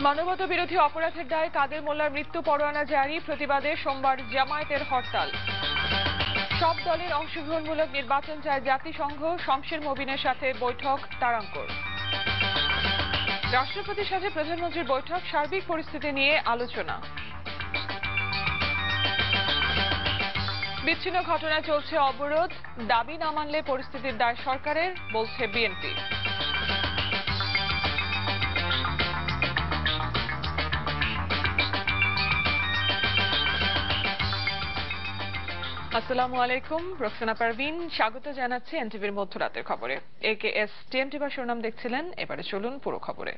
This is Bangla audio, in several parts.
মানবতা বিরোধী অপরাধের দায়ে কাদের মোল্লার মৃত্যু পরোয়ানা জারি? প্রতিবাদে সোমবার জামায়াতের হরতাল। সব দলের অংশগ্রহণমূলক নির্বাচন চায় জাতিসংঘ। শমশের মবিনের সাথে বৈঠক তারাঙ্কর। রাষ্ট্রপতির সাথে প্রধানমন্ত্রীর বৈঠক, সার্বিক পরিস্থিতি নিয়ে আলোচনা। বিচ্ছিন্ন ঘটনায় চলছে অবরোধ। দাবি না মানলে পরিস্থিতির দায় সরকারের, বলছে বিএনপি। আসসালামু আলাইকুম রোকসানা পারভিন। স্বাগত জানাচ্ছি এনটিভির মধ্যরাতের খবরে। একে এস টিএমটি বা শিরোনাম দেখছিলেন, এবারে চলুন পুরো খবরে।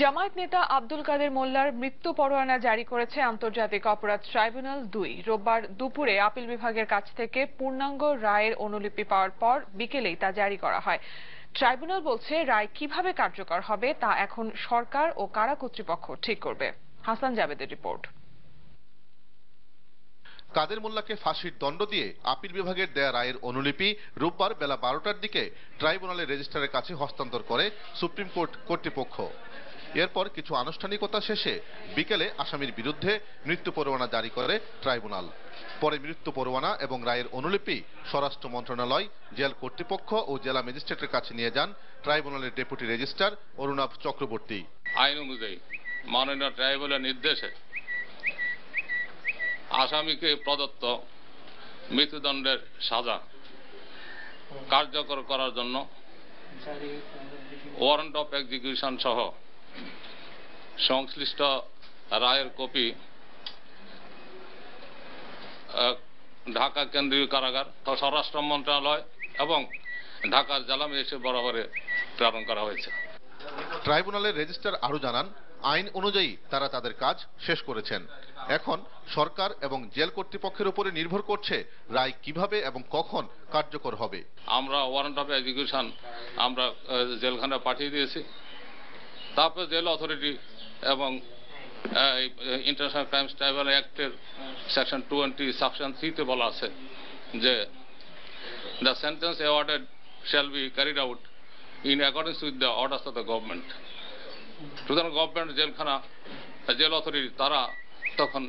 জামায়াত নেতা আব্দুল কাদের মোল্লার মৃত্যু পরোয়ানা জারি করেছে আন্তর্জাতিক অপরাধ ট্রাইব্যুনাল দুই। রোববার দুপুরে আপিল বিভাগের কাছ থেকে পূর্ণাঙ্গ রায়ের অনুলিপি পাওয়ার পর বিকেলেই তা জারি করা হয়। ট্রাইব্যুনাল বলছে, রায় কীভাবে কার্যকর হবে তা এখন সরকার ও কারা কর্তৃপক্ষ ঠিক করবে। হাসান জাবেদের রিপোর্ট। কাদের মোল্লাকে ফাঁসির দণ্ড দিয়ে আপিল বিভাগের দেয়া রায়ের অনুলিপি রোববার বেলা বারোটার দিকে ট্রাইব্যুনালের রেজিস্ট্রারের কাছে হস্তান্তর করে সুপ্রিম কোর্ট কর্তৃপক্ষ। এরপর কিছু আনুষ্ঠানিকতা শেষে বিকেলে আসামির বিরুদ্ধে মৃত্যু পরোয়ানা জারি করে ট্রাইব্যুনাল। পরে মৃত্যু পরোয়ানা এবং রায়ের অনুলিপি স্বরাষ্ট্র মন্ত্রণালয়, জেল কর্তৃপক্ষ ও জেলা ম্যাজিস্ট্রেটের কাছে নিয়ে যান ট্রাইব্যুনালের ডেপুটি রেজিস্ট্রার অরুণাভ চক্রবর্তী। আইন অনুযায়ী মাননীয় ট্রাইব্যুনালের নির্দেশে আসামিকে প্রদত্ত মৃত্যুদণ্ডের সাজা কার্যকর করার জন্য ওয়ারেন্ট অফ এক্সিকিউশন সহ সংশ্লিষ্ট রায়ের কপি ঢাকা কেন্দ্রীয় কারাগার স্বরাষ্ট্র মন্ত্রণালয় এবং ঢাকার জেলা ম্যাজিস্ট্রেট বরাবরে প্রেরণ করা হয়েছে। ট্রাইব্যুনালের রেজিস্ট্রার আরও জানান আইন অনুযায়ী তারা তাদের কাজ শেষ করেছেন। এখন সরকার এবং জেল কর্তৃপক্ষের উপরে নির্ভর করছে রায় কীভাবে এবং কখন কার্যকর হবে। আমরা ওয়ারেন্ট অফ এক্সিকিউশন আমরা জেলখানা পাঠিয়ে দিয়েছি। তারপর জেল অথরিটি এবং ইন্টারন্যাশনাল ক্রাইমস ট্রাইব্যুনাল অ্যাক্টের সেকশন টোয়েন্টি সেকশন থ্রিতে বলা আছে যে the sentence awarded shall be carried out in accordance with the orders of the government সুতরাং গভর্নমেন্ট জেলখানা, জেল অথরিটি, তারা তখন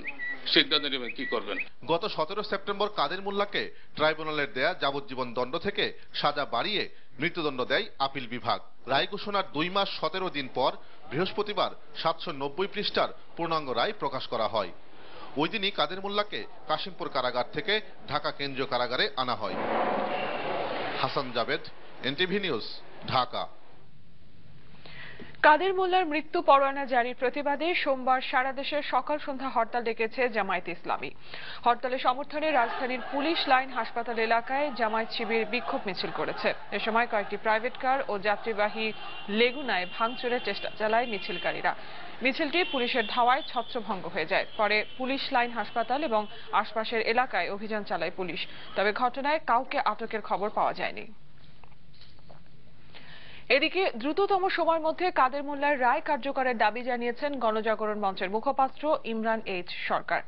সিদ্ধান্ত নেবেন কি করবেন। গত সতেরো সেপ্টেম্বর কাদের মোল্লাকে ট্রাইব্যুনালের দেয়া যাবজ্জীবন দণ্ড থেকে সাজা বাড়িয়ে মৃত্যুদণ্ড দেয় আপিল বিভাগ। রায় ঘোষণার দুই মাস সতেরো দিন পর বৃহস্পতিবার সাতশো নব্বই পৃষ্ঠার পূর্ণাঙ্গ রায় প্রকাশ করা হয়। ওই দিনই কাদের মোল্লাকে কাশিমপুর কারাগার থেকে ঢাকা কেন্দ্রীয় কারাগারে আনা হয়। Hasan Javed, NTV news, Dhaka. কাদের মোল্লার মৃত্যু পরোয়ানা জারির প্রতিবাদে সোমবার সারা দেশে সকাল সন্ধ্যা হরতাল ডেকেছে জামায়াত ইসলামী। হরতালের সমর্থনে রাজধানীর পুলিশ লাইন হাসপাতাল এলাকায় জামায়াত শিবির বিক্ষোভ মিছিল করেছে। এ সময় কয়েকটি প্রাইভেট কার ও যাত্রীবাহী লেগুনায় ভাঙচুরের চেষ্টা চালায় মিছিলকারীরা। মিছিলটি পুলিশের ধাওয়ায় ছত্রভঙ্গ হয়ে যায়। পরে পুলিশ লাইন হাসপাতাল এবং আশপাশের এলাকায় অভিযান চালায় পুলিশ। তবে ঘটনায় কাউকে আটকের খবর পাওয়া যায়নি। এদিকে দ্রুততম সময়ের মধ্যে কাদের মোল্লার রায় কার্যকরের দাবি জানিয়েছেন গণজাগরণ মঞ্চের মুখপাত্র ইমরান এইচ সরকার।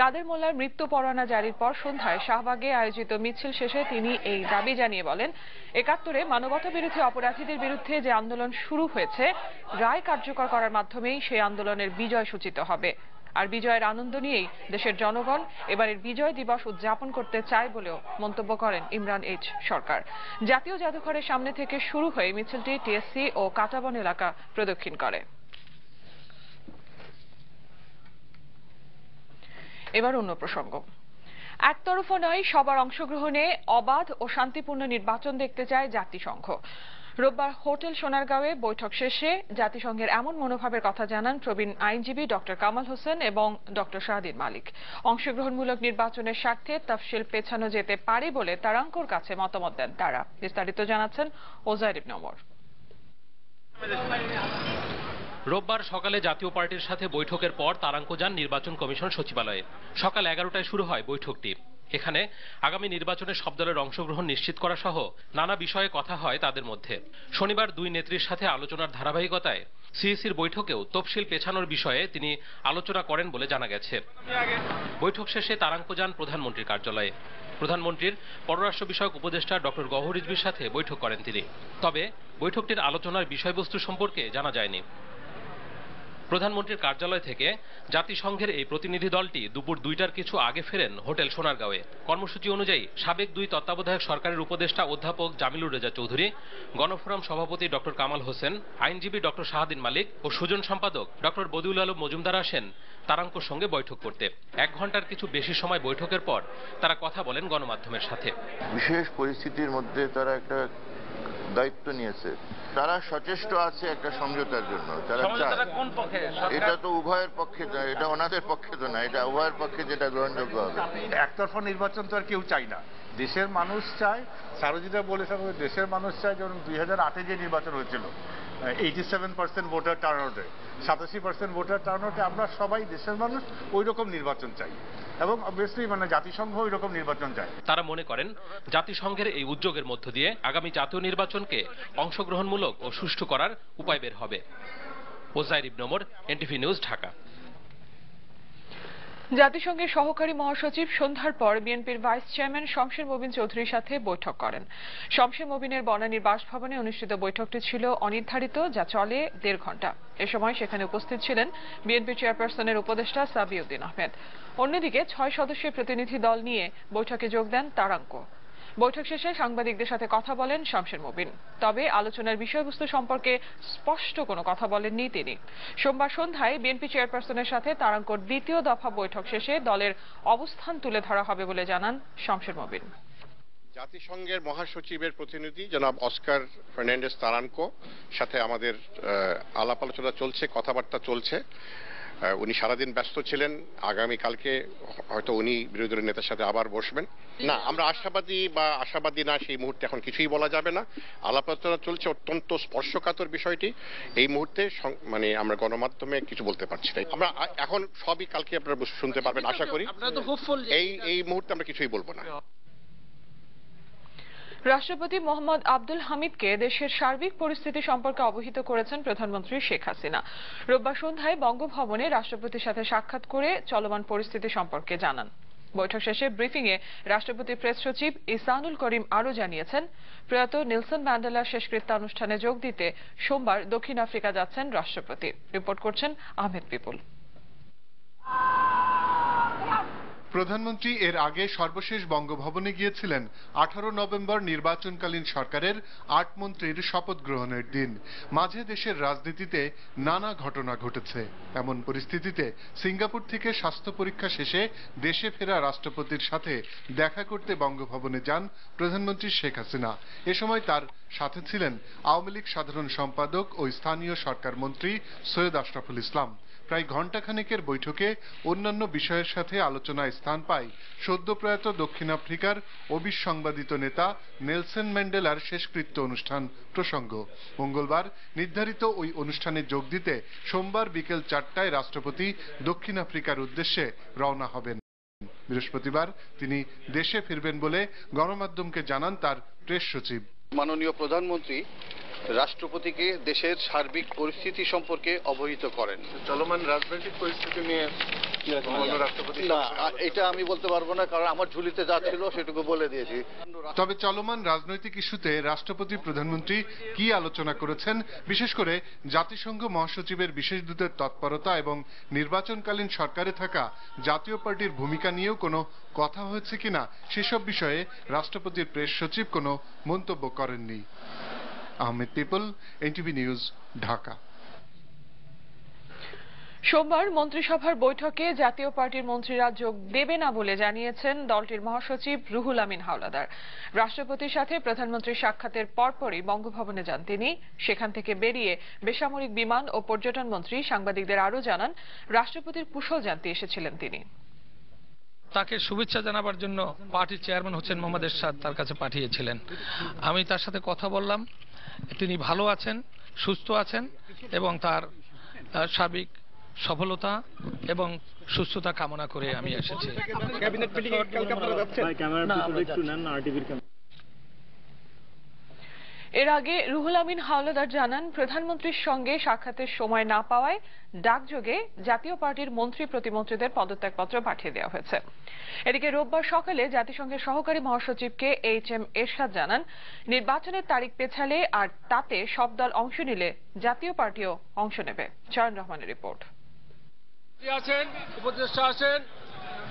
কাদের মোল্লার মৃত্যু পরোয়ানা জারির পর সন্ধ্যায় শাহবাগে আয়োজিত মিছিল শেষে তিনি এই দাবি জানিয়ে বলেন, একাত্তরে মানবতা বিরোধী অপরাধীদের বিরুদ্ধে যে আন্দোলন শুরু হয়েছে, রায় কার্যকর করার মাধ্যমেই সেই আন্দোলনের বিজয় সূচিত হবে। আর বিজয়ের আনন্দ নিয়েই দেশের জনগণ এবারের বিজয় দিবস উদযাপন করতে চায় বলেও মন্তব্য করেন ইমরান এইচ সরকার। জাতীয় জাদুঘরের সামনে থেকে শুরু হয়ে মিছিলটি টিএসসি ও কাটাবন এলাকা প্রদক্ষিণ করে। এবার অন্য প্রসঙ্গ। একতরফা নয়, সবার অংশগ্রহণে অবাধ ও শান্তিপূর্ণ নির্বাচন দেখতে চায় জাতিসংঘ। রোববার হোটেল সোনারগাঁওয়ে বৈঠক শেষে জাতিসংঘের এমন মনোভাবের কথা জানান প্রবীণ আইনজীবী ডক্টর কামাল হোসেন এবং ডক্টর শাহদিন মালিক। অংশগ্রহণমূলক নির্বাচনের স্বার্থে তফসিল পেছানো যেতে পারে বলে তারাঙ্কর কাছে মতামত দেন তারা। বিস্তারিত জানাচ্ছেন ওজাইর ইবনে ওমর। রোববার সকালে জাতীয় পার্টির সাথে বৈঠকের পর তারাঙ্ক যান নির্বাচন কমিশন সচিবালয়ে। সকাল এগারোটায় শুরু হয় বৈঠকটি। এখানে আগামী নির্বাচনে সব দলের অংশগ্রহণ নিশ্চিত করা সহ নানা বিষয়ে কথা হয় তাদের মধ্যে। শনিবার দুই নেত্রীর সাথে আলোচনার ধারাবাহিকতায় সিইসির বৈঠকেও তফসিল পেছানোর বিষয়ে তিনি আলোচনা করেন বলে জানা গেছে। বৈঠক শেষে তারাঙ্ক যান প্রধানমন্ত্রীর কার্যালয়ে। প্রধানমন্ত্রীর পররাষ্ট্র বিষয়ক উপদেষ্টা ডক্টর গহর রিজভির সাথে বৈঠক করেন তিনি। তবে বৈঠকটির আলোচনার বিষয়বস্তু সম্পর্কে জানা যায়নি। প্রধানমন্ত্রীর কার্যালয় থেকে জাতিসংঘের এই প্রতিনিধি দলটি দুপুর দুইটার কিছু আগে ফেরেন হোটেল সোনারগাঁওয়ে। কর্মসূচি অনুযায়ী সাবেক দুই তত্ত্বাবধায়ক সরকারের উপদেষ্টা অধ্যাপক জামিলুর রেজা চৌধুরী, গণফোরাম সভাপতি ডক্টর কামাল হোসেন, আইনজীবী ডক্টর শাহাদিন মালিক ও সুজন সম্পাদক ডক্টর বদিউল আলম মজুমদার আসেন তারাঙ্কর সঙ্গে বৈঠক করতে। এক ঘণ্টার কিছু বেশি সময় বৈঠকের পর তারা কথা বলেন গণমাধ্যমের সাথে। বিশেষ পরিস্থিতির মধ্যে তারা একটা দায়িত্ব নিয়েছে। তারা সচেষ্ট আছে একটা সমঝোতার জন্য তারা চায় এটা তো উভয়ের পক্ষে এটা ওনাদের পক্ষে তো না এটা উভয়ের পক্ষে যেটা গ্রহণযোগ্য হবে। একতরফা নির্বাচন তো আর কেউ চাই না। দেশের মানুষ চায় সারোজিদা বলেছেন যে দেশের মানুষ চায় যেমন দুই হাজার আটে যে নির্বাচন হয়েছিল এইটি সেভেন পার্সেন্ট ভোটার টার্নআউটে সাতাশি পার্সেন্ট ভোটার টার্নআউটে আমরা সবাই দেশের মানুষ ওই রকম নির্বাচন চাই। এবং অবভিয়াসলি মানে জাতিসংঘ ওই রকম নির্বাচন চায়। তারা মনে করেন, জাতিসংঘের এই উদ্যোগের মধ্য দিয়ে আগামী জাতীয় নির্বাচনকে অংশগ্রহণমূলক ও সুষ্ঠু করার উপায় বের হবে। ওজাইর ইবনমর এনটিভি নিউজ ঢাকা। জাতিসংঘের সহকারী মহাসচিব সন্ধ্যার পর বিএনপির ভাইস চেয়ারম্যান শমশের মবিন চৌধুরীর সাথে বৈঠক করেন। শমশের মবিনের বনানীর বাসভবনে অনুষ্ঠিত বৈঠকটি ছিল অনির্ধারিত, যা চলে দেড় ঘণ্টা। এ সময় সেখানে উপস্থিত ছিলেন বিএনপি চেয়ারপারসনের উপদেষ্টা সাবিউদ্দিন আহমেদ। অন্যদিকে ছয় সদস্যের প্রতিনিধি দল নিয়ে বৈঠকে যোগ দেন তারাঙ্ক। বৈঠক শেষে সাংবাদিকদের সাথে কথা বলেন শামশের মুবিন। তবে আলোচনার বিষয়বস্তু সম্পর্কে স্পষ্ট কোনো কথা বলেননি তিনি। সোমবার সন্ধ্যায় বিএনপি চেয়ারপারসনের সাথে তারাঙ্কর দ্বিতীয় দফা বৈঠক শেষে দলের অবস্থান তুলে ধরা হবে বলে জানান শামশের মুবিন। জাতিসংঘের মহাসচিবের প্রতিনিধি জনাব অস্কার ফার্নান্ডেস তারানকো সাথে আমাদের আলাপ আলোচনা চলছে, কথাবার্তা চলছে। উনি সারাদিন ব্যস্ত ছিলেন। আগামী কালকে হয়তো উনি বিরোধী দলের নেতার সাথে আবার বসবেন। না আমরা আশাবাদী বা আশাবাদী না সেই মুহূর্তে এখন কিছুই বলা যাবে না। আলাপ আলোচনা চলছে অত্যন্ত স্পর্শকাতর বিষয়টি। এই মুহূর্তে মানে আমরা গণমাধ্যমে কিছু বলতে পারছি না। আমরা এখন সবই কালকে আপনারা শুনতে পারবেন আশা করি। এই এই মুহূর্তে আমরা কিছুই বলব না। রাষ্ট্রপতি মোহাম্মদ আব্দুল হামিদকে দেশের সার্বিক পরিস্থিতি সম্পর্কে অবহিত করেছেন প্রধানমন্ত্রী শেখ হাসিনা। রোববার সন্ধ্যায় বঙ্গভবনে রাষ্ট্রপতির সাথে সাক্ষাৎ করে চলমান পরিস্থিতি সম্পর্কে জানান। বৈঠক শেষে ব্রিফিং রাষ্ট্রপতি প্রেস সচিব ইসানুল করিম আরও জানিয়েছেন, প্রয়াত নেলসন ম্যান্ডেলার শেষকৃত্যানুষ্ঠানে যোগ দিতে সোমবার দক্ষিণ আফ্রিকা যাচ্ছেন রাষ্ট্রপতি। রিপোর্ট করছেন আহমেদ পিপুল। প্রধানমন্ত্রী এর আগে সর্বশেষ বঙ্গভবনে গিয়েছিলেন আঠারো নভেম্বর নির্বাচনকালীন সরকারের আট মন্ত্রীর শপথ গ্রহণের দিন। মাঝে দেশের রাজনীতিতে নানা ঘটনা ঘটেছে। এমন পরিস্থিতিতে সিঙ্গাপুর থেকে স্বাস্থ্য পরীক্ষা শেষে দেশে ফেরা রাষ্ট্রপতির সাথে দেখা করতে বঙ্গভবনে যান প্রধানমন্ত্রী শেখ হাসিনা। এ সময় তার সাথে ছিলেন আওয়ামী লীগ সাধারণ সম্পাদক ও স্থানীয় সরকার মন্ত্রী সৈয়দ আশরাফুল ইসলাম। প্রায় ঘণ্টাখানেকের বৈঠকে অন্যান্য বিষয়ের সাথে আলোচনায় স্থান পায় সদ্য প্রয়াত দক্ষিণ আফ্রিকার অবিসংবাদিত নেতা নেলসন ম্যান্ডেলার শেষকৃত্য অনুষ্ঠান প্রসঙ্গ। মঙ্গলবার নির্ধারিত ওই অনুষ্ঠানে যোগ দিতে সোমবার বিকেল চারটায় রাষ্ট্রপতি দক্ষিণ আফ্রিকার উদ্দেশ্যে রওনা হবেন। বৃহস্পতিবার তিনি দেশে ফিরবেন বলে গণমাধ্যমকে জানান তার প্রেস সচিব। মাননীয় প্রধানমন্ত্রী রাষ্ট্রপতিকে দেশের সার্বিক পরিস্থিতি সম্পর্কে অবহিত করেন। চলমান রাজনৈতিক পরিস্থিতি নিয়ে না এটা আমি বলতে পারব না কারণ আমার ঝুলিতে যা ছিল সেটুকু বলে দিয়েছি। তবে চলমান রাজনৈতিক ইস্যুতে রাষ্ট্রপতি প্রধানমন্ত্রী কি আলোচনা করেছেন? বিশেষ করে জাতিসংঘ মহাসচিবের বিশেষ দূতের তৎপরতা এবং নির্বাচনকালীন সরকারে থাকা জাতীয় পার্টির ভূমিকা নিয়েও কোনো কথা হয়েছে কিনা সেসব বিষয়ে রাষ্ট্রপতির প্রেস সচিব কোনো মন্তব্য করেননি। Ahmed people NTV news Dhaka সোমবার মন্ত্রিসভার বৈঠকে জাতীয় পার্টির মন্ত্রীরা যোগ দেবে না বলে জানিয়েছেন দলটির মহাসচিব রুহুল আমিন হাওলাদার। রাষ্ট্রপতির সাথে প্রধানমন্ত্রীর সাক্ষাতের পরপরই বঙ্গভবনে যান তিনি। সেখান থেকে বেরিয়ে বেসামরিক বিমান ও পর্যটন মন্ত্রী সাংবাদিকদের আরও জানান রাষ্ট্রপতির কুশল জানতে এসেছিলেন তিনি। তাকে শুভেচ্ছা জানাবার জন্য পার্টির চেয়ারম্যান হচ্ছেন মোহাম্মদ এরশাদ তার কাছে পাঠিয়েছিলেন। আমি তার সাথে কথা বললাম। তিনি ভালো আছেন সুস্থ আছেন এবং তার সার্বিক সফলতা এবং সুস্থতা কামনা করে আমি এসেছি ক্যাবিনেট মিটিং কালকে আপনারা যাচ্ছেন না, আমরা যাচ্ছি না। এর আগে রুহুল আমিন হাওলাদার জানান, প্রধানমন্ত্রীর সঙ্গে সাক্ষাতের সময় না পাওয়ায় ডাকযোগে জাতীয় পার্টির মন্ত্রী প্রতিমন্ত্রীদের পদত্যাগপত্র পাঠিয়ে দেওয়া হয়েছে। এদিকে রোববার সকালে জাতিসংঘের সহকারী মহাসচিবকে এইচ এম এরশাদ জানান, নির্বাচনের তারিখ পেছালে আর তাতে সব দল অংশ নিলে জাতীয় পার্টিও অংশ নেবে। চয়ন রহমানের রিপোর্ট। আছেন, উপদেষ্টা আছেন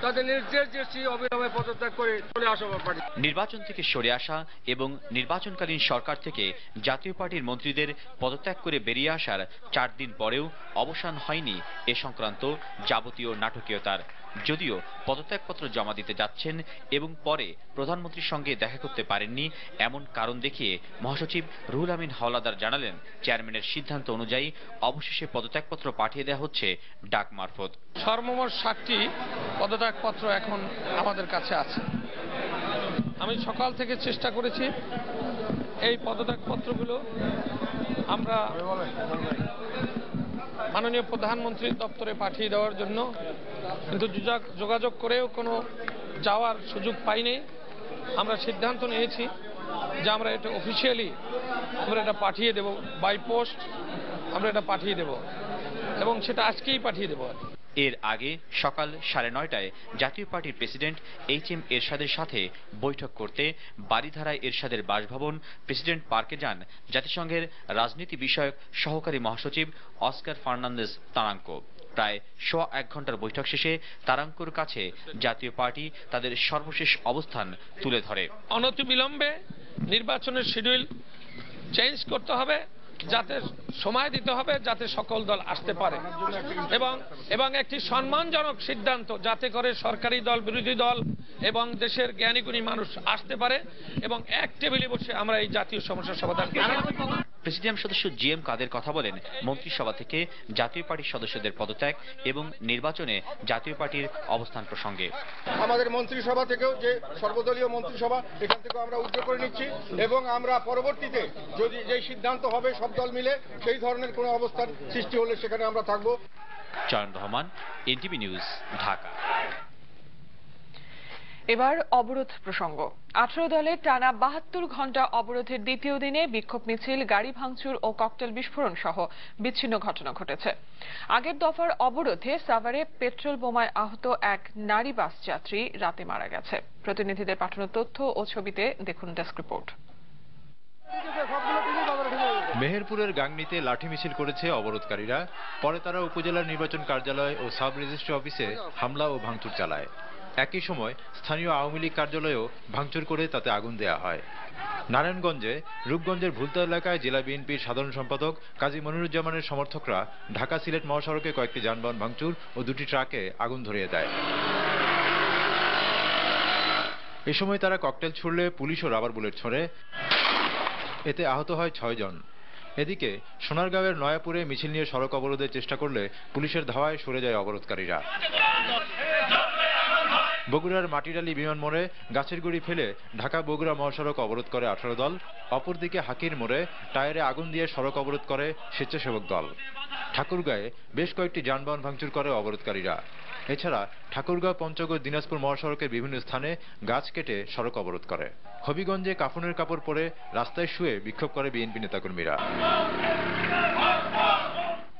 তাদের নির্দেশ দিয়েছি অবিলম্বে পদত্যাগ করে চলে আসা পার্টি নির্বাচন থেকে সরে আসা এবং নির্বাচনকালীন সরকার থেকে জাতীয় পার্টির মন্ত্রীদের পদত্যাগ করে বেরিয়ে আসার চার দিন পরেও অবসান হয়নি এ সংক্রান্ত যাবতীয় নাটকীয়তার। যদিও পদত্যাগপত্র জমা দিতে যাচ্ছেন এবং পরে প্রধানমন্ত্রীর সঙ্গে দেখা করতে পারেননি, এমন কারণ দেখিয়ে মহাসচিব রুহুল আমিন হাওলাদার জানালেন, চেয়ারম্যানের সিদ্ধান্ত অনুযায়ী অবশেষে পদত্যাগপত্র পাঠিয়ে দেওয়া হচ্ছে ডাক মারফত। সর্বমোট ষাটটি পদত্যাগপত্র এখন আমাদের কাছে আছে। আমি সকাল থেকে চেষ্টা করেছি এই পদত্যাগপত্রগুলো আমরা মাননীয় প্রধানমন্ত্রীর দপ্তরে পাঠিয়ে দেওয়ার জন্য কিন্তু যোগাযোগ করেও কোনো যাওয়ার সুযোগ পাইনি আমরা সিদ্ধান্ত নিয়েছি যে আমরা এটা অফিসিয়ালি আমরা এটা পাঠিয়ে দেব বাই পোস্ট আমরা এটা পাঠিয়ে দেব এবং সেটা আজকেই পাঠিয়ে দেবো আর। এর আগে সকাল সাড়ে নয়টায় জাতীয় পার্টির প্রেসিডেন্ট এইচ এম এরশাদের সাথে বৈঠক করতে বারিধারায় এরশাদের বাসভবন প্রেসিডেন্ট পার্কে যান জাতিসংঘের রাজনীতি বিষয়ক সহকারী মহাসচিব অস্কার ফার্নান্দেজ তারাঙ্কো। প্রায় সোয়া এক ঘণ্টার বৈঠক শেষে তারাঙ্কোর কাছে জাতীয় পার্টি তাদের সর্বশেষ অবস্থান তুলে ধরে। অনতিবিলম্বে নির্বাচনের শিডিউল চেঞ্জ করতে হবে। যাতে সময় দিতে হবে, যাতে সকল দল আসতে পারে এবং এবং একটি সম্মানজনক সিদ্ধান্ত, যাতে করে সরকারি দল, বিরোধী দল এবং দেশের জ্ঞানীগুণী মানুষ আসতে পারে এবং এক টেবিলে বসে আমরা এই জাতীয় সমস্যার সমাধান পারি। প্রেসিডিয়াম সদস্য জি এম কাদের কথা বলেন মন্ত্রিসভা থেকে জাতীয় পার্টির সদস্যদের পদত্যাগ এবং নির্বাচনে জাতীয় পার্টির অবস্থান প্রসঙ্গে। আমাদের মন্ত্রিসভা থেকেও যে সর্বদলীয় মন্ত্রিসভা এখান থেকেও আমরা উদ্যোগ করে নিচ্ছি এবং আমরা পরবর্তীতে যদি যে সিদ্ধান্ত হবে সব দল মিলে সেই ধরনের কোনো অবস্থার সৃষ্টি হলে সেখানে আমরা থাকব। চয়ন রহমান এনটিভি নিউজ ঢাকা। এবার অবরোধ প্রসঙ্গ। আঠারো দলের টানা বাহাত্তর ঘণ্টা অবরোধের দ্বিতীয় দিনে বিক্ষোভ মিছিল, গাড়ি ভাঙচুর ও ককটেল বিস্ফোরণ সহ বিচ্ছিন্ন ঘটনা ঘটেছে। আগের দফার অবরোধে সাভারে পেট্রোল বোমায় আহত এক নারী বাস যাত্রী রাতে মারা গেছে। প্রতিনিধিদের পাঠানো তথ্য ও ছবিতে দেখুন ডেস্ক রিপোর্ট। মেহেরপুরের গাংনিতে লাঠি মিছিল করেছে অবরোধকারীরা। পরে তারা উপজেলার নির্বাচন কার্যালয় ও সাব রেজিস্ট্রি অফিসে হামলা ও ভাঙচুর চালায়। একই সময় স্থানীয় আওয়ামী লীগ কার্যালয়েও ভাঙচুর করে তাতে আগুন দেয়া হয়। নারায়ণগঞ্জে, রূপগঞ্জের ভুলতা এলাকায় জেলা বিএনপির সাধারণ সম্পাদক কাজী মনিরুজ্জামানের সমর্থকরা ঢাকা সিলেট মহাসড়কে কয়েকটি যানবাহন ভাঙচুর ও দুটি ট্রাকে আগুন ধরিয়ে দেয়। এ সময় তারা ককটেল ছুড়লে পুলিশ ও রাবার বুলেট ছোড়ে। এতে আহত হয় ছয়জন এদিকে সোনারগাঁওয়ের নয়াপুরে মিছিল নিয়ে সড়ক অবরোধের চেষ্টা করলে পুলিশের ধাওয়ায় সরে যায় অবরোধকারীরা। বগুড়ার মাটিডালি বিমান মোড়ে গাছের গুড়ি ফেলে ঢাকা বগুড়া মহাসড়ক অবরোধ করে আঠারো দল, অপরদিকে হাকির মোড়ে টায়ারে আগুন দিয়ে সড়ক অবরোধ করে স্বেচ্ছাসেবক দল। ঠাকুরগাঁয়ে বেশ কয়েকটি যানবাহন ভাঙচুর করে অবরোধকারীরা। এছাড়া ঠাকুরগাঁও, পঞ্চগড়, দিনাজপুর মহাসড়কের বিভিন্ন স্থানে গাছ কেটে সড়ক অবরোধ করে। হবিগঞ্জে কাফনের কাপড় পরে রাস্তায় শুয়ে বিক্ষোভ করে বিএনপি নেতাকর্মীরা।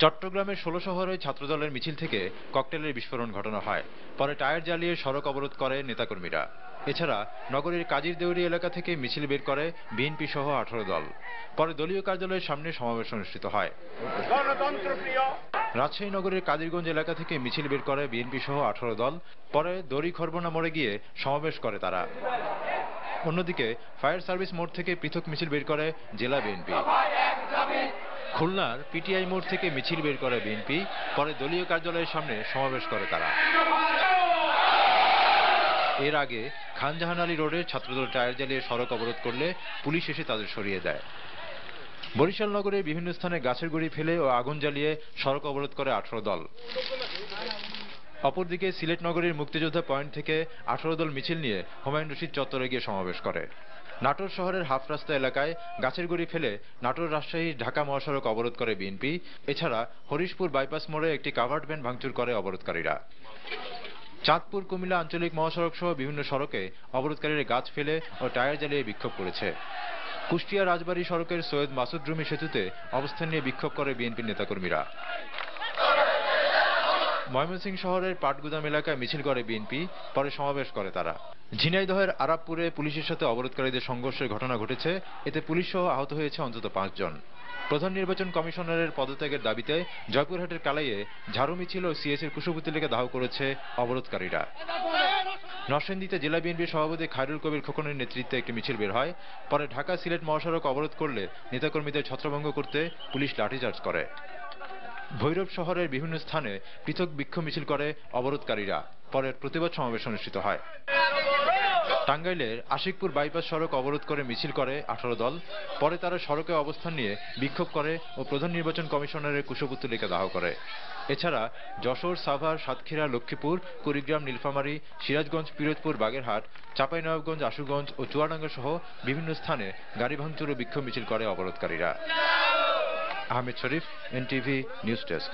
চট্টগ্রামের ষোলো শহরে ছাত্রদলের মিছিল থেকে ককটেলের বিস্ফোরণ ঘটানো হয়। পরে টায়ার জ্বালিয়ে সড়ক অবরোধ করে নেতাকর্মীরা। এছাড়া নগরীর কাজীর দেউরি এলাকা থেকে মিছিল বের করে বিএনপি সহ আঠারো দল। পরে দলীয় কার্যালয়ের সামনে সমাবেশ অনুষ্ঠিত হয়। রাজশাহী নগরের কাদিরগঞ্জ এলাকা থেকে মিছিল বের করে বিএনপি সহ আঠারো দল। পরে দড়ি খরবনা মোড়ে গিয়ে সমাবেশ করে তারা। অন্যদিকে ফায়ার সার্ভিস মোড় থেকে পৃথক মিছিল বের করে জেলা বিএনপি। খুলনার পিটিআই মোড় থেকে মিছিল বের করে বিএনপি, পরে দলীয় কার্যালয়ের সামনে সমাবেশ করে তারা। এর আগে খানজাহান আলী রোডে ছাত্রদল টায়ার জ্বালিয়ে সড়ক অবরোধ করলে পুলিশ এসে তাদের সরিয়ে দেয়। বরিশাল নগরে বিভিন্ন স্থানে গাছের গুড়ি ফেলে ও আগুন জ্বালিয়ে সড়ক অবরোধ করে আঠারো দল। অপরদিকে সিলেট নগরীর মুক্তিযোদ্ধা পয়েন্ট থেকে আঠারো দল মিছিল নিয়ে হুমায়ুন রশিদ চত্বরে গিয়ে সমাবেশ করে। নাটোর শহরের হাফ রাস্তা এলাকায় গাছের গুড়ি ফেলে নাটোর রাজশাহী ঢাকা মহাসড়ক অবরোধ করে বিএনপি। এছাড়া হরিশপুর বাইপাস মোড়ে একটি কাভার্ড ভ্যান ভাঙচুর করে অবরোধকারীরা। চাঁদপুর, কুমিল্লা আঞ্চলিক মহাসড়ক সহ বিভিন্ন সড়কে অবরোধকারীরা গাছ ফেলে ও টায়ার জ্বালিয়ে বিক্ষোভ করেছে। কুষ্টিয়া রাজবাড়ী সড়কের সৈয়দ মাসুদ রুমি সেতুতে অবস্থান নিয়ে বিক্ষোভ করে বিএনপির নেতাকর্মীরা। ময়মনসিংহ শহরের পাটগুদাম এলাকায় মিছিল করে বিএনপি, পরে সমাবেশ করে তারা। ঝিনাইদহের আরাবপুরে পুলিশের সাথে অবরোধকারীদের সংঘর্ষের ঘটনা ঘটেছে। এতে পুলিশ সহ আহত হয়েছে অন্তত পাঁচজন প্রধান নির্বাচন কমিশনারের পদত্যাগের দাবিতে জয়পুরহাটের কালাইয়ে ঝাড়ু মিছিল ও সিএসের কুশপুতলিকে দাহ করেছে অবরোধকারীরা। নরসিংদীতে জেলা বিএনপির সভাপতি খায়রুল কবির খোকনের নেতৃত্বে একটি মিছিল বের হয়। পরে ঢাকা সিলেট মহাসড়ক অবরোধ করলে নেতাকর্মীদের ছত্রভঙ্গ করতে পুলিশ লাঠিচার্জ করে। ভৈরব শহরের বিভিন্ন স্থানে পৃথক বিক্ষোভ মিছিল করে অবরোধকারীরা। পরে প্রতিবাদ সমাবেশ অনুষ্ঠিত হয়। টাঙ্গাইলের আশিকপুর বাইপাস সড়ক অবরোধ করে মিছিল করে আঠারো দল। পরে তারা সড়কে অবস্থান নিয়ে বিক্ষোভ করে ও প্রধান নির্বাচন কমিশনারের কুশপুত্তলিকা দাহ করে। এছাড়া যশোর, সাভার, সাতক্ষীরা, লক্ষ্মীপুর, কুড়িগ্রাম, নীলফামারী, সিরাজগঞ্জ পিরোজপুর বাগেরহাট, চাঁপাইনবাবগঞ্জ, আশুগঞ্জ ও চুয়াডাঙ্গা সহ বিভিন্ন স্থানে গাড়ি ভাঙচুর ও বিক্ষোভ মিছিল করে অবরোধকারীরা। Ahmed Sharif NTV news desk.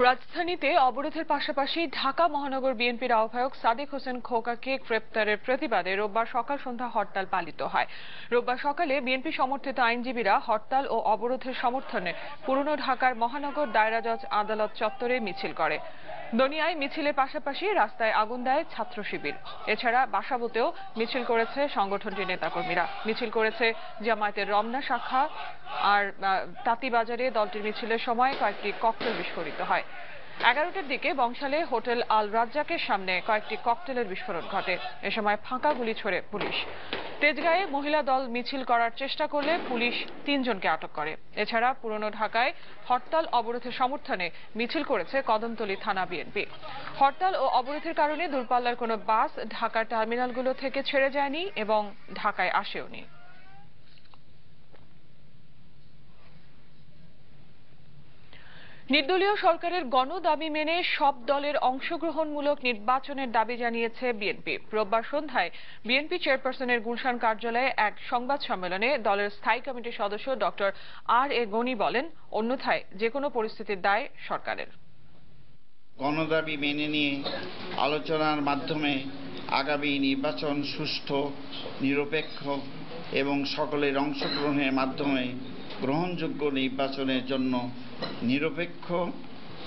রাজধানীতে অবরোধের পাশাপাশি ঢাকা মহানগর বিএনপির আহ্বায়ক সাদেক হোসেন খোকাকে গ্রেপ্তারের প্রতিবাদে রোববার সকাল সন্ধ্যা হরতাল পালিত হয়। রোববার সকালে বিএনপি সমর্থিত আইনজীবীরা হরতাল ও অবরোধের সমর্থনে পুরনো ঢাকার মহানগর দায়রা জজ আদালত চত্বরে মিছিল করে। দনিয়ায় মিছিলের পাশাপাশি রাস্তায় আগুন দেয় ছাত্র শিবির। এছাড়া বাসাবোতেও মিছিল করেছে সংগঠনটির নেতাকর্মীরা। মিছিল করেছে জামায়াতের রমনা শাখা আর তাঁতিবাজারে দলটির মিছিলের সময় কয়েকটি ককটেল বিস্ফোরিত হয়। এগারোটার দিকে বংশালে হোটেল আল রাজ্জাকের সামনে কয়েকটি ককটেলের বিস্ফোরণ ঘটে। এ সময় ফাঁকা গুলি ছোড়ে পুলিশ। তেজগাঁয়ে মহিলা দল মিছিল করার চেষ্টা করলে পুলিশ তিনজনকে আটক করে। এছাড়া পুরনো ঢাকায় হরতাল অবরোধের সমর্থনে মিছিল করেছে কদমতলী থানা বিএনপি। হরতাল ও অবরোধের কারণে দূরপাল্লার কোনো বাস ঢাকার টার্মিনালগুলো থেকে ছেড়ে যায়নি এবং ঢাকায় আসেওনি। নির্দলীয় সরকারের গণদাবি মেনে সব দলের অংশগ্রহণমূলক নির্বাচনের দাবি জানিয়েছে বিএনপি। রোববার সন্ধ্যায় বিএনপি চেয়ারপারসনের গুলশান কার্যালয়ে এক সংবাদ সম্মেলনে দলের স্থায়ী কমিটির সদস্য ডক্টর আর এ গনি বলেন, অন্যথায় যে কোনো পরিস্থিতির দায় সরকারের। গণদাবি মেনে নিয়ে আলোচনার মাধ্যমে আগামী নির্বাচন সুষ্ঠু, নিরপেক্ষ এবং সকলের অংশগ্রহণের মাধ্যমে গ্রহণযোগ্য নির্বাচনের জন্য নিরপেক্ষ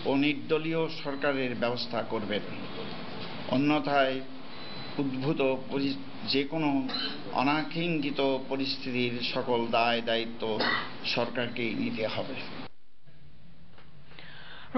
ও নির্দলীয় সরকারের ব্যবস্থা করবেন। অন্যথায় উদ্ভূত যে কোনো অনাকাঙ্ক্ষিত পরিস্থিতির সকল দায় দায়িত্ব সরকারকেই নিতে হবে।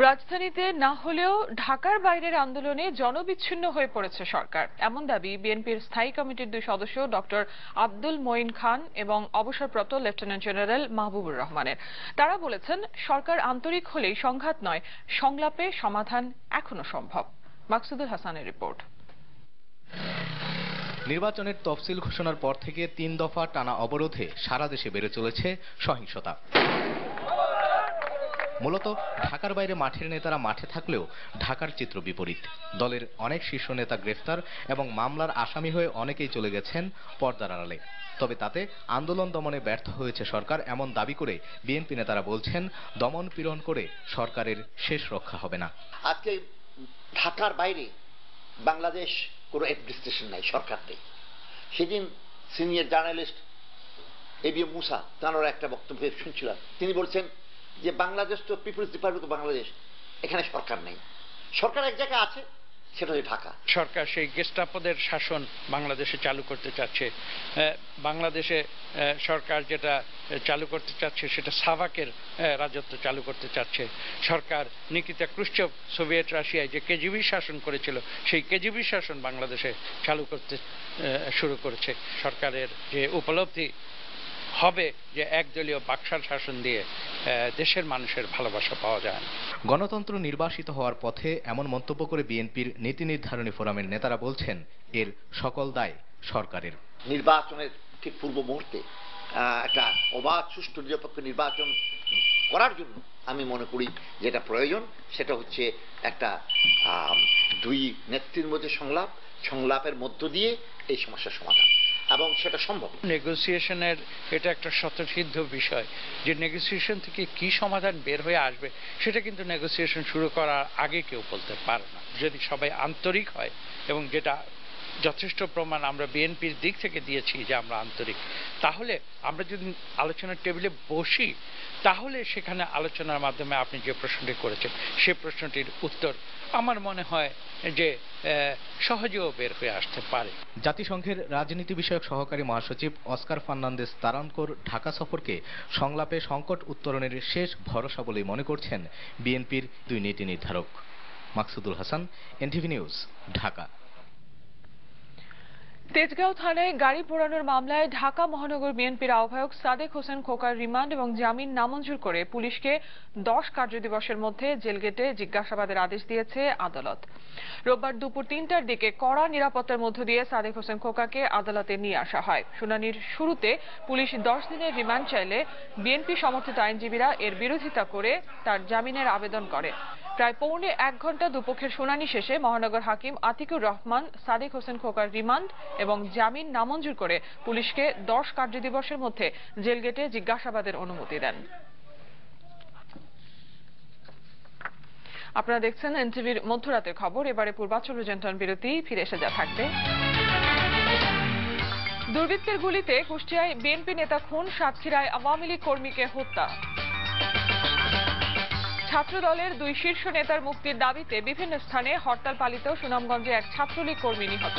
রাজধানীতে না হলেও ঢাকার বাইরের আন্দোলনে জনবিচ্ছিন্ন হয়ে পড়েছে সরকার। এমন দাবি বিএনপির স্থায়ী কমিটির দুই সদস্য ডক্টর আব্দুল মঈন খান এবং অবসরপ্রাপ্ত লেফটেন্যান্ট জেনারেল মাহবুবুর রহমানের। তারা বলেছেন, সরকার আন্তরিক হলেই সংঘাত নয়, সংলাপে সমাধান এখনও সম্ভব। মাকসুদুল হাসানের রিপোর্ট। নির্বাচনের তফসিল ঘোষণার পর থেকে তিন দফা টানা অবরোধে সারা দেশে বেড়ে চলেছে সহিংসতা। মূলত ঢাকার বাইরে মাঠের নেতারা মাঠে থাকলেও ঢাকার চিত্র বিপরীত। দলের অনেক শীর্ষ নেতা গ্রেফতার এবং মামলার আসামি হয়ে অনেকেই চলে গেছেন পর্দার আড়ালে। তবে তাতে আন্দোলন দমনে ব্যর্থ হয়েছে সরকার এমন দাবি করে বিএনপি নেতারা বলছেন, দমন পীড়ন করে সরকারের শেষ রক্ষা হবে না। আজকে ঢাকার বাইরে বাংলাদেশ কোনো অ্যাডমিনিস্ট্রেশন নাই সরকার নেই। সেদিন senior journalist A B Musa, তাঁর একটা বক্তব্য শুনছিলাম। তিনি বলছেন যে বাংলাদেশ তো পিপুলস ডিপার্টমেন্ট অফ বাংলাদেশ, এখানে সরকার নেই। সরকার এক জায়গায় আছে, সেটা হচ্ছে ঢাকা। সরকার সেই গেস্টাপোদের শাসন বাংলাদেশে চালু করতে চাচ্ছে। বাংলাদেশে সরকার যেটা চালু করতে চাচ্ছে, সেটা সাভাকের রাজত্ব চালু করতে চাচ্ছে। সরকার নিকিতা ক্রুশ্চভ সোভিয়েত রাশিয়ায় যে কেজিবি শাসন করেছিল, সেই কেজিবি শাসন বাংলাদেশে চালু করতে শুরু করেছে। সরকারের যে উপলব্ধি হবে যে একদলীয় বাকশাল শাসন দিয়ে আহ, দেশের মানুষের ভালোবাসা পাওয়া যায়। না গণতন্ত্র নির্বাসিত হওয়ার পথে এমন মন্তব্য করে বিএনপির নীতি নির্ধারণী ফোরামের নেতারা বলছেন এর সকল দায় সরকারের। নির্বাচনের ঠিক পূর্ব মুহূর্তে আহ, একটা অবাধ সুষ্ঠু নিরপেক্ষ নির্বাচন করার জন্য আমি মনে করি যেটা প্রয়োজন সেটা হচ্ছে একটা দুই নেত্রীর মধ্যে সংলাপ সংলাপের মধ্য দিয়ে এই সমস্যার সমাধান। এবং সেটা সম্ভব নেগোসিয়েশনের এটা একটা স্বতঃসিদ্ধ বিষয়। যে নেগোসিয়েশন থেকে কি সমাধান বের হয়ে আসবে, সেটা কিন্তু নেগোসিয়েশন শুরু করার আগে কেউ বলতে পারে না। যদি সবাই আন্তরিক হয়, এবং যেটা যথেষ্ট প্রমাণ আমরা বিএনপির দিক থেকে দিয়েছি যে আমরা আন্তরিক, তাহলে আমরা যদি আলোচনার টেবিলে বসি, তাহলে সেখানে আলোচনার মাধ্যমে আপনি যে প্রশ্নটি করেছেন, সে প্রশ্নটির উত্তর আমার মনে হয় যে সহজেও বের হয়ে আসতে পারে। জাতিসংঘের রাজনীতি বিষয়ক সহকারী মহাসচিব অস্কার ফার্নান্দেস তারানকোর ঢাকা সফরকে সংলাপে সংকট উত্তরণের শেষ ভরসা বলে মনে করছেন বিএনপির দুই নীতি নির্ধারক। Maksudul Hasan, NTV news, Dhaka. Tejgaon থানায় গাড়ি পোড়ানোর মামলায় ঢাকা মহানগর বিএনপির আহ্বায়ক সাদেক হোসেন খোকার রিমান্ড এবং জামিন নামঞ্জুর করে পুলিশকে দশ কার্যদিবসের মধ্যে জেলগেটে জিজ্ঞাসাবাদের আদেশ দিয়েছে আদালত। রোববার দুপুর তিনটার দিকে কড়া নিরাপত্তার মধ্য দিয়ে সাদেক হোসেন খোকাকে আদালতে নিয়ে আসা হয়। শুনানির শুরুতে পুলিশ দশ দিনের রিমান্ড চাইলে বিএনপি সমর্থিত আইনজীবীরা এর বিরোধিতা করে তার জামিনের আবেদন করে। প্রায় পৌনে এক ঘণ্টা দুপক্ষের শুনানি শেষে মহানগর হাকিম আতিকুর রহমান, সাদিক হোসেন খোকার রিমান্ড এবং জামিন নামঞ্জুর করে পুলিশকে দশ কার্যদিবসের মধ্যে জেলগেটে জিজ্ঞাসাবাদের অনুমতি দেন। আপনারা দেখছেন এনটিভির মধ্যরাতের খবর। এবারে পূর্বাচল রুজেন্টন বিরতি, ফিরে এসে যা থাকবে। দুর্বৃত্তের গুলিতে কুষ্টিয়ায় বিএনপি নেতা খুন, সাতক্ষীরায় আওয়ামী লীগ কর্মীকে হত্যা। ছাত্রদলের দুই শীর্ষ নেতার মুক্তির দাবিতে বিভিন্ন স্থানে হরতাল পালিত সুনামগঞ্জে এক ছাত্রলীগ কর্মী নিহত।